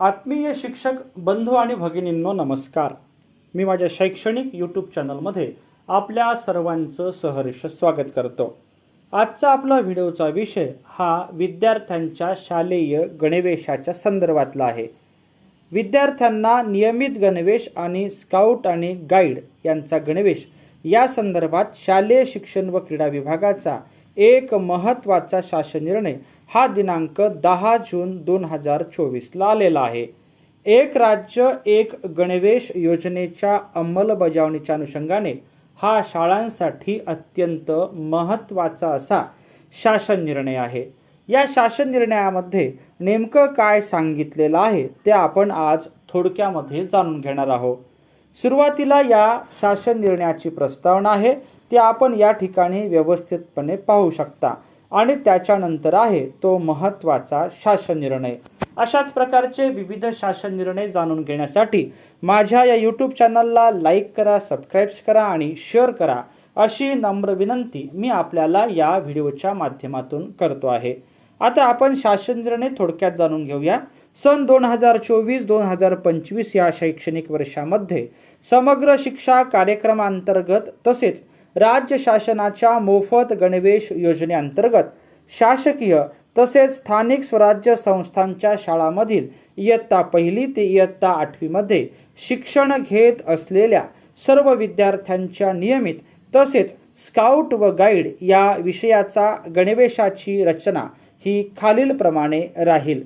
आत्मीय शिक्षक बंधू आणि भगिनींनो नमस्कार. मी माझ्या शैक्षणिक यूट्यूब चॅनलमध्ये आपल्या सर्वांचं सहर्ष स्वागत करतो. आजचा आपला व्हिडिओचा विषय हा विद्यार्थ्यांच्या शालेय गणवेशाच्या संदर्भातला आहे. विद्यार्थ्यांना नियमित गणवेश आणि स्काउट आणि गाईड यांचा गणवेश या संदर्भात शालेय शिक्षण व क्रीडा विभागाचा एक महत्त्वाचा शासन निर्णय हा दिनांक दहा जून दोन हजार चोवीसला आलेला आहे. एक राज्य एक गणवेश योजनेच्या अंमलबजावणीच्या अनुषंगाने हा शाळांसाठी अत्यंत महत्त्वाचा असा शासन निर्णय आहे. या शासन निर्णयामध्ये नेमकं काय सांगितलेलं आहे ते आपण आज थोडक्यामध्ये जाणून घेणार आहोत. सुरुवातीला या शासन निर्णयाची प्रस्तावना आहे ती आपण या ठिकाणी व्यवस्थितपणे पाहू शकता. आणि त्याच्यानंतर आहे तो महत्त्वाचा शासन निर्णय. अशाच प्रकारचे विविध शासन निर्णय जाणून घेण्यासाठी माझ्या या यूट्यूब चॅनलला लाईक करा सबस्क्राईब्स करा आणि शेअर करा अशी नम्र विनंती मी आपल्याला या व्हिडिओच्या माध्यमातून करतो आहे. आता आपण शासन निर्णय थोडक्यात जाणून घेऊया. सन दोन हजार चोवीस दोन हजार पंचवीस या शैक्षणिक वर्षामध्ये समग्र शिक्षा कार्यक्रमांतर्गत तसेच राज्य शासनाच्या मोफत गणवेश योजनेअंतर्गत शासकीय तसेच स्थानिक स्वराज्य संस्थांच्या शाळांमधील इयत्ता पहिली ते इयत्ता आठवीमध्ये शिक्षण घेत असलेल्या सर्व विद्यार्थ्यांच्या नियमित तसेच स्काउट व गाईड या विषयाचा गणवेशाची रचना ही खालीलप्रमाणे राहील.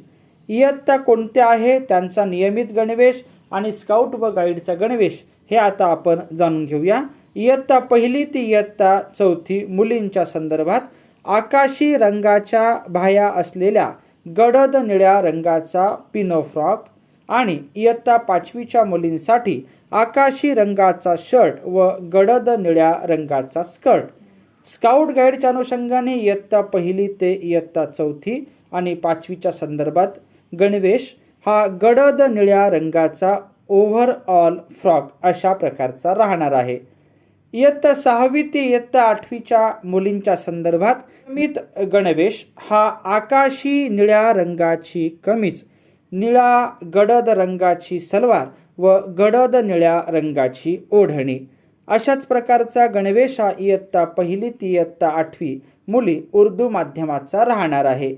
इयत्ता कोणत्या आहे? त्यांचा नियमित गणवेश आणि स्काउट व गाईडचा गणवेश हे आता आपण जाणून घेऊया. इयत्ता पहिली ती इयत्ता चौथी मुलींच्या संदर्भात आकाशी रंगाच्या बाह्या असलेल्या गडद निळ्या रंगाचा पिनो फ्रॉक आणि इयत्ता पाचवीच्या मुलींसाठी आकाशी रंगाचा शर्ट व गडद निळ्या रंगाचा स्कर्ट. स्काउट गाईडच्या अनुषंगाने इयत्ता पहिली ते इयत्ता चौथी आणि पाचवीच्या संदर्भात गणवेश हा गडद निळ्या रंगाचा ओव्हरऑल फ्रॉक अशा प्रकारचा राहणार आहे. इयत्ता सहावी ते इयत्ता आठवीच्या मुलींच्या संदर्भात कमीत गणवेश हा आकाशी निळ्या रंगाची कमीज निळा गडद रंगाची सलवार व गडद निळ्या रंगाची ओढणी. अशाच प्रकारचा गणवेश हा इयत्ता पहिली ती इयत्ता आठवी मुली उर्दू माध्यमाचा राहणार आहे.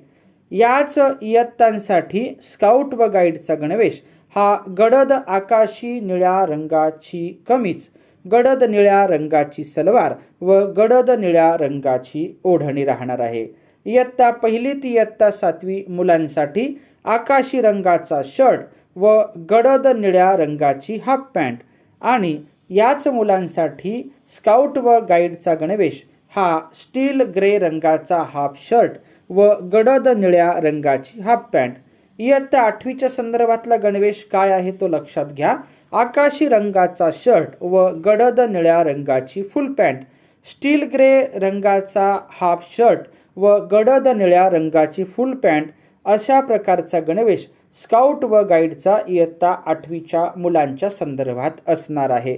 याच इयत्तांसाठी स्काउट व गाईडचा गणवेश हा गडद आकाशी निळ्या रंगाची कमीज गडद निळ्या रंगाची सलवार व गडद निळ्या रंगाची ओढणी राहणार आहे. इयत्ता पहिली ती इयत्ता सातवी मुलांसाठी आकाशी रंगाचा शर्ट व गडद निळ्या रंगाची हाफ पॅन्ट आणि याच मुलांसाठी स्काउट व गाईडचा गणवेश. हा स्टील ग्रे रंगाचा हाफ शर्ट व गडद निळ्या रंगाची हाफ पॅन्ट इयत्ता आठवीच्या संदर्भातला गणवेश काय आहे तो लक्षात घ्या. आकाशी रंगाचा शर्ट व गडद निळ्या रंगाची फुल पॅन्ट स्टील ग्रे रंगाचा हाफ शर्ट व गडद निळ्या रंगाची फुल पॅन्ट अशा प्रकारचा गणवेश स्काउट व गाईडचा इयत्ता आठवीच्या मुलांच्या संदर्भात असणार आहे.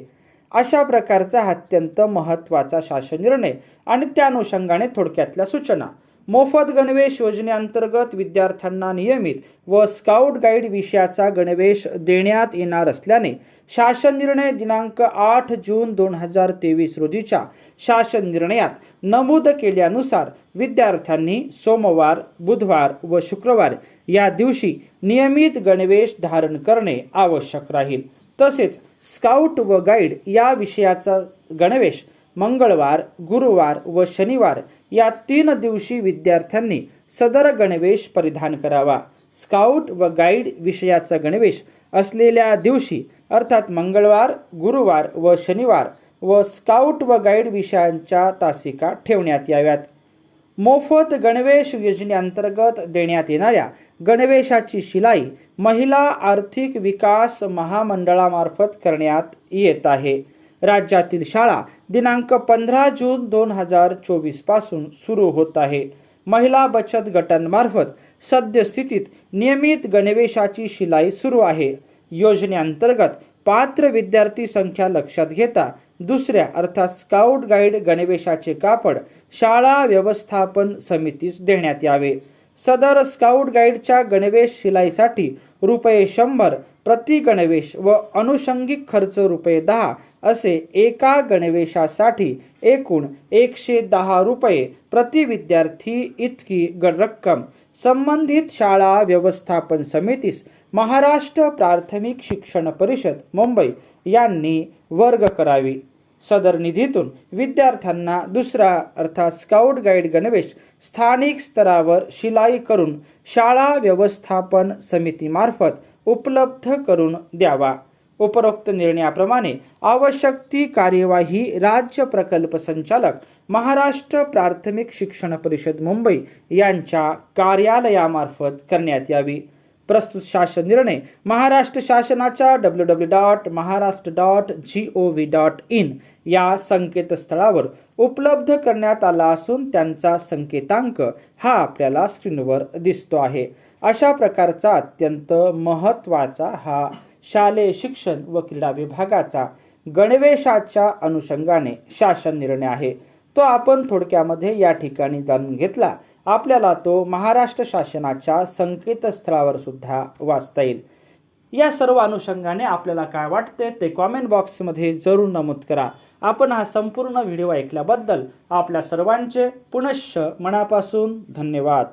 अशा प्रकारचा अत्यंत महत्त्वाचा शासन निर्णय आणि त्या अनुषंगाने थोडक्यातल्या सूचना. मोफत गणवेश योजनेअंतर्गत विद्यार्थ्यांना नियमित व स्काउट गाईड विषयाचा गणवेश देण्यात येणार असल्याने शासन निर्णय दिनांक आठ जून दोन हजार तेवीस रोजीच्या शासन निर्णयात नमूद केल्यानुसार विद्यार्थ्यांनी सोमवार बुधवार व शुक्रवार या दिवशी नियमित गणवेश धारण करणे आवश्यक राहील. तसेच स्काउट व गाईड या विषयाचा गणवेश मंगळवार गुरुवार व शनिवार या तीन दिवशी विद्यार्थ्यांनी सदर गणवेश परिधान करावा. स्काउट व गाईड विषयाचा गणवेश असलेल्या दिवशी अर्थात मंगळवार गुरुवार व शनिवार व स्काउट व गाईड विषयांच्या तासिका ठेवण्यात याव्यात. मोफत गणवेश योजनेअंतर्गत देण्यात येणाऱ्या गणवेशाची शिलाई महिला आर्थिक विकास महामंडळामार्फत करण्यात येत आहे. राज्यातील शाळा दिनांक पंधरा जून दोन हजार चोवीसपासून सुरू होत आहे. महिला बचत गटांमार्फत सद्यस्थितीत नियमित गणवेशाची शिलाई सुरू आहे. योजनेअंतर्गत पात्र विद्यार्थी संख्या लक्षात घेता दुसऱ्या अर्थात स्काउट गाईड गणवेशाचे कापड शाळा व्यवस्थापन समितीस देण्यात यावे. सदर स्काउट गाईडच्या गणवेश शिलाईसाठी रुपये शंभर प्रति गणवेश व अनुषंगिक खर्च रुपये दहा असे एका गणवेशासाठी एकूण एकशे दहा रुपये प्रति विद्यार्थी इतकी ग रक्कम. संबंधित शाळा व्यवस्थापन समितीस महाराष्ट्र प्राथमिक शिक्षण परिषद मुंबई यांनी वर्ग करावी. सदर निधीतून विद्यार्थ्यांना दुसरा अर्थात स्काउट गाईड गणवेश स्थानिक स्तरावर शिलाई करून शाळा व्यवस्थापन समितीमार्फत उपलब्ध करून द्यावा. उपरोक्त निर्णयाप्रमाणे आवश्यक ती कार्यवाही राज्य प्रकल्प संचालक महाराष्ट्र प्राथमिक शिक्षण परिषद मुंबई यांच्या कार्यालयामार्फत करण्यात यावी. प्रस्तुत शासन निर्णय महाराष्ट्र शासनाच्या W W dot Maharashtra dot G O V dot in या संकेतस्थळावर उपलब्ध करण्यात आला असून त्यांचा संकेतांक हा आपल्याला स्क्रीनवर दिसतो आहे. अशा प्रकारचा अत्यंत महत्त्वाचा हा शालेय शिक्षण व क्रीडा विभागाचा गणवेशाच्या अनुषंगाने शासन निर्णय आहे. तो आपण थोडक्यामध्ये या ठिकाणी जाणून घेतला. आपल्याला तो महाराष्ट्र शासनाच्या संकेतस्थळावर सुद्धा वाचता येईल. या सर्व अनुषंगाने आपल्याला काय वाटते ते कॉमेंट बॉक्समध्ये जरूर नमूद करा. आपण हा संपूर्ण व्हिडिओ ऐकल्याबद्दल आपल्या सर्वांचे पुनश्च मनापासून धन्यवाद.